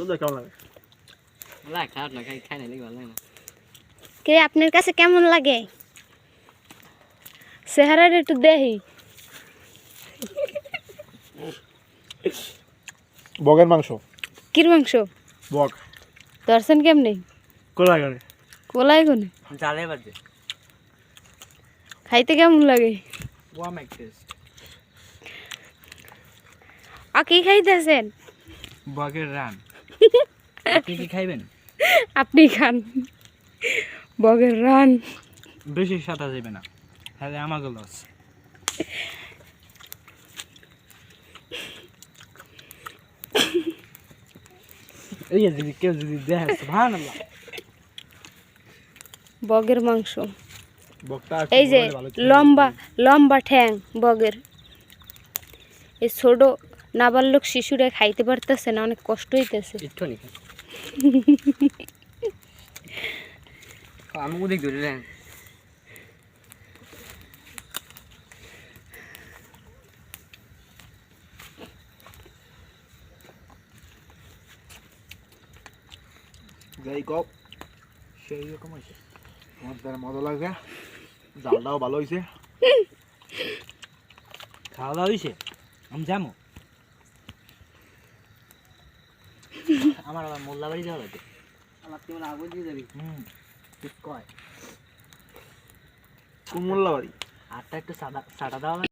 তোদের কেমন লাগে। না খারাপ না খাই খাই না ভালো লাগে না। কে আপনার কাছে কেমন লাগে? চেহারাটা একটু দেখি। বগের মাংস। কির মাংস? বগ। দর্শন কেমনি? কোলা করে। কোলাই কোনে? জালে বাজে। খাইতে কেমন লাগে? ওয়াম এক টেস্ট আর কি খাইতেছেন? বগের রান। আপনি কি খাইবেন? আপনি খান। বগের রান। বেশি সাদা যাবে না। তাহলে আমাকে লস। এই যদি কেউ যদি দেখে ভালো বগের মাংস। এই যে লম্বা লম্বা ঠ্যাং বগের। এই ছোট নাবালক শিশুরা খাইতে পারতেছে না অনেক কষ্ট হইতেছে। যাই কক সেই রকম হয়েছে আমার দ্বারা মজা লাগছে। ডালটাও ভালো হয়েছে খাওয়া দাওয়া হয়েছে আমি যাব আমার আবার মোল্লা বাড়ি যাওয়া লাগে আমার তুই আগে দিয়ে যাবি। হুম ঠিক কয়? কোন মোল্লা বাড়ি আটটা একটু সাদা সাদা দেওয়া